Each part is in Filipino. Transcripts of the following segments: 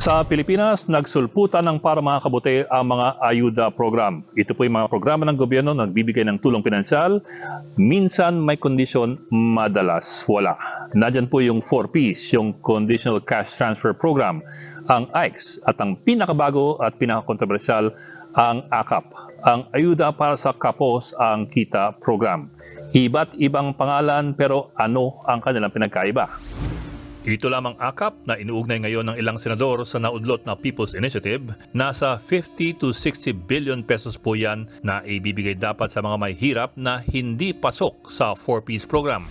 Sa Pilipinas, nagsulputan ng para mga kabuti ang mga ayuda program. Ito po yung mga programa ng gobyerno na nagbibigay ng tulong pinansyal. Minsan may kondisyon, madalas wala. Nandyan po yung 4Ps, yung Conditional Cash Transfer Program, ang AICS, at ang pinakabago at pinakakontrobersyal, ang AKAP. Ang ayuda para sa kapos ang kita program. Iba't ibang pangalan pero ano ang kanilang pinagkaiba? Ito lamang akap na inuugnay ngayon ng ilang senador sa naudlot na People's Initiative. Nasa 50 to 60 billion pesos po yan na ibibigay dapat sa mga may hirap na hindi pasok sa 4-piece program.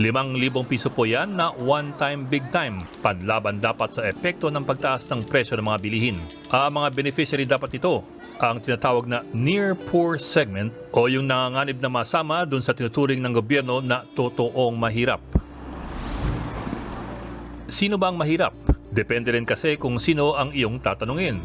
Limang libong piso po yan na one-time big time. Panlaban dapat sa epekto ng pagtaas ng presyo ng mga bilihin. Ang mga beneficiary dapat ito ang tinatawag na near poor segment o yung nanganganib na masama dun sa tinuturing ng gobyerno na totoong mahirap. Sino ba ang mahirap? Depende rin kasi kung sino ang iyong tatanungin.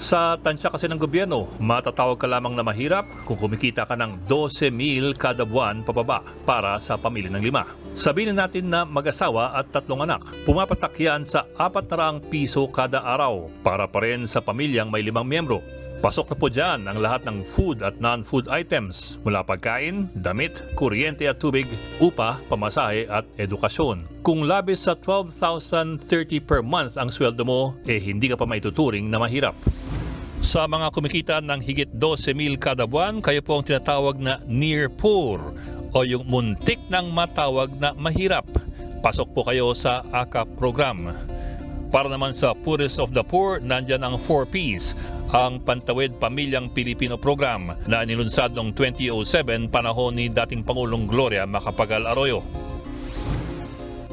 Sa tansya kasi ng gobyerno, matatawag ka lamang na mahirap kung kumikita ka ng 12 mil kada buwan pababa para sa pamilya ng lima. Sabihin na natin na mag-asawa at tatlong anak. Pumapatak yan sa 400 piso kada araw para pa rin sa pamilyang may limang miyembro. Pasok na po dyan ang lahat ng food at non-food items mula pagkain, damit, kuryente at tubig, upa, pamasahe at edukasyon. Kung labis sa 12,030 per month ang sweldo mo, eh hindi ka pa maituturing na mahirap. Sa mga kumikita ng higit 12 mil kada buwan, kayo po ang tinatawag na near poor o yung muntik ng matawag na mahirap. Pasok po kayo sa AKAP program. Para naman sa poorest of the poor, nandyan ang 4Ps, ang Pantawid Pamilyang Pilipino Program na nilunsad noong 2007 panahon ni dating Pangulong Gloria Macapagal Arroyo.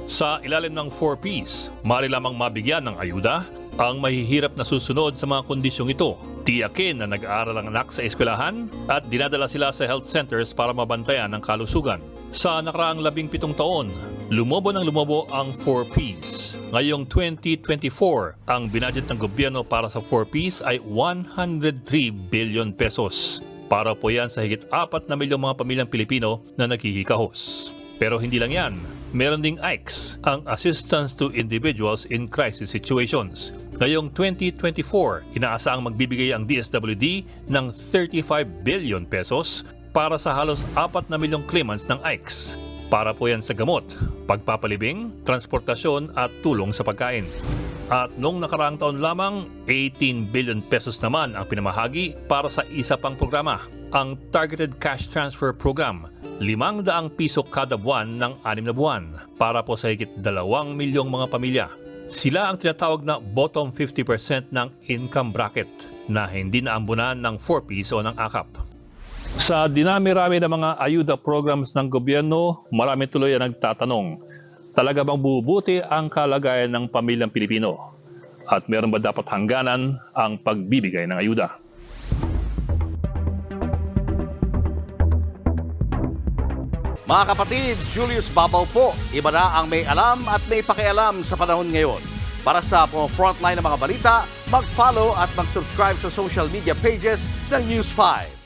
Sa ilalim ng 4Ps, maaari lamang mabigyan ng ayuda ang mahihirap na susunod sa mga kondisyong ito. Tiyakin na nag-aaral ang anak sa eskwelahan at dinadala sila sa health centers para mabantayan ang kalusugan. Sa nakaraang labing pitong taon, lumobo ng lumobo ang 4Ps. Ngayong 2024, ang binadget ng gobyerno para sa 4Ps ay 103 billion pesos. Para po yan sa higit 4 na milyong mga pamilyang Pilipino na naghihikahos. Pero hindi lang yan. Meron ding AICS, ang Assistance to Individuals in Crisis Situations. Ngayong 2024, inaasahang magbibigay ang DSWD ng 35 billion pesos para sa halos 4 na milyong claimants ng AICS. Para po yan sa gamot, pagpapalibing, transportasyon at tulong sa pagkain. At noong nakaraang taon lamang, 18 billion pesos naman ang pinamahagi para sa isa pang programa, ang Targeted Cash Transfer Program. Limang daang piso kada buwan ng anim na buwan para po sa higit dalawang milyong mga pamilya. Sila ang tinatawag na bottom 50% ng income bracket na hindi naambunan ng 4Ps o ng AKAP. Sa dinami-rami ng mga ayuda programs ng gobyerno, marami tuloy ang nagtatanong, talaga bang bubuti ang kalagayan ng pamilyang Pilipino? At meron ba dapat hangganan ang pagbibigay ng ayuda? Mga kapatid, Julius Babaw po. Iba na ang may alam at may pakialam sa panahon ngayon. Para sa mga frontline ng mga balita, mag-follow at mag-subscribe sa social media pages ng News 5.